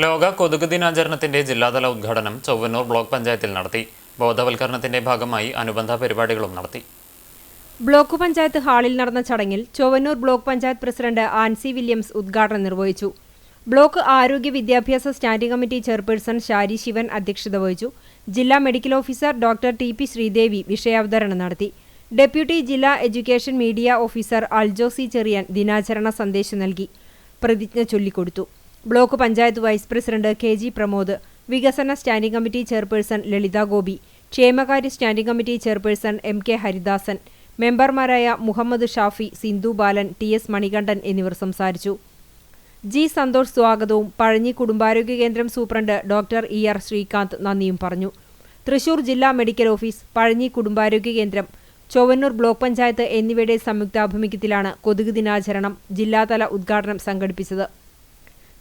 ലോക കൊതുക് ദിനാചരണത്തിന്റെ ജില്ലാതല ഉദ്ഘാടനം ചൊവ്വന്നൂർ ബ്ലോക്ക് പഞ്ചായത്തിൽ നടത്തി. ബോധവൽക്കരണത്തിന്റെ ഭാഗമായി അനുബന്ധ പരിപാടികളും നടത്തി. ബ്ലോക്ക് പഞ്ചായത്ത് ഹാളിൽ നടന്ന ചടങ്ങിൽ Chowwannur block panchayat president Ancy Williams ഉദ്ഘാടനം നിർവഹിച്ചു. ബ്ലോക്ക് ആരോഗ്യ വിദ്യാഭ്യാസ standing committee chairperson Shari Sivan അധ്യക്ഷത വഹിച്ചു. ജില്ലാ medical officer doctor T P Sreedevi വിഷയാവതരണം നടത്തി. ഡെപ്യൂട്ടി ജില്ലാ education media officer Aljosy Cherian ദിനാചരണ സന്ദേശം നൽകി. പ്രതിജ്ഞ ചൊല്ലിക്കൊടുത്തു. Block panchayat vice president K G Pramod വികസന standing committee chairperson Lalitha Gopi ക്ഷേമകാര്യ standing committee chairperson M K Haridasan മെമ്പർമാരായ മുഹമ്മദ് ഷാഫി സിന്ധു ബാലൻ ടി എസ് മണികണ്ഠൻ എന്നിവർ സംസാരിച്ചു. ജി സന്തോഷ് സ്വാഗതവും പഴഞ്ഞി കുടുംബാരോഗ്യ കേന്ദ്രം superintendent doctor E R Srikanth നന്ദിയും പറഞ്ഞു. തൃശൂർ ജില്ലാ മെഡിക്കൽ ഓഫീസ് പഴഞ്ഞി കുടുംബാരോഗ്യ കേന്ദ്രം ചൊവ്വന്നൂർ ബ്ലോക്ക് പഞ്ചായത്ത് എന്നിവയുടെ സംയുക്താഭിമുഖ്യത്തിലാണ് കൊതുക് ദിനാചരണം ജില്ലാതല ഉദ്ഘാടനം സംഘടിപ്പിച്ചത്.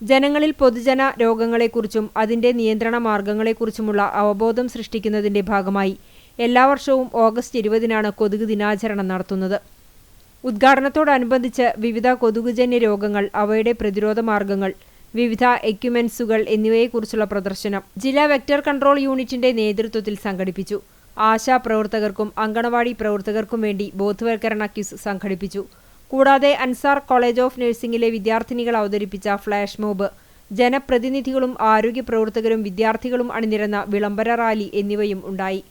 ജനങ്ങളിൽ പൊതുജന രോഗങ്ങളെക്കുറിച്ചും അതിന്റെ നിയന്ത്രണ മാർഗങ്ങളെക്കുറിച്ചുമുള്ള അവബോധം സൃഷ്ടിക്കുന്നതിന്റെ ഭാഗമായി എല്ലാ വർഷവും ഓഗസ്റ്റ് ഇരുപതിനാണ് കൊതുക് ദിനാചരണം നടത്തുന്നത്. ഉദ്ഘാടനത്തോടനുബന്ധിച്ച് വിവിധ കൊതുകുജന്യ രോഗങ്ങൾ അവയുടെ പ്രതിരോധ മാർഗങ്ങൾ വിവിധ എക്യുമെൻസുകൾ എന്നിവയെക്കുറിച്ചുള്ള പ്രദർശനം ജില്ലാ വെക്ടർ കൺട്രോൾ യൂണിറ്റിന്റെ നേതൃത്വത്തിൽ സംഘടിപ്പിച്ചു. ആശാ പ്രവർത്തകർക്കും അങ്കണവാടി പ്രവർത്തകർക്കും വേണ്ടി ബോധവൽക്കരണ ക്യൂസ് സംഘടിപ്പിച്ചു. കൂടാതെ അൻസാർ കോളേജ് ഓഫ് നഴ്സിംഗിലെ വിദ്യാർത്ഥിനികൾ അവതരിപ്പിച്ച ഫ്ലാഷ് മോബ്. ജനപ്രതിനിധികളും ആരോഗ്യ പ്രവർത്തകരും വിദ്യാർത്ഥികളും അണിനിരന്ന വിളംബര റാലി എന്നിവയും ഉണ്ടായി.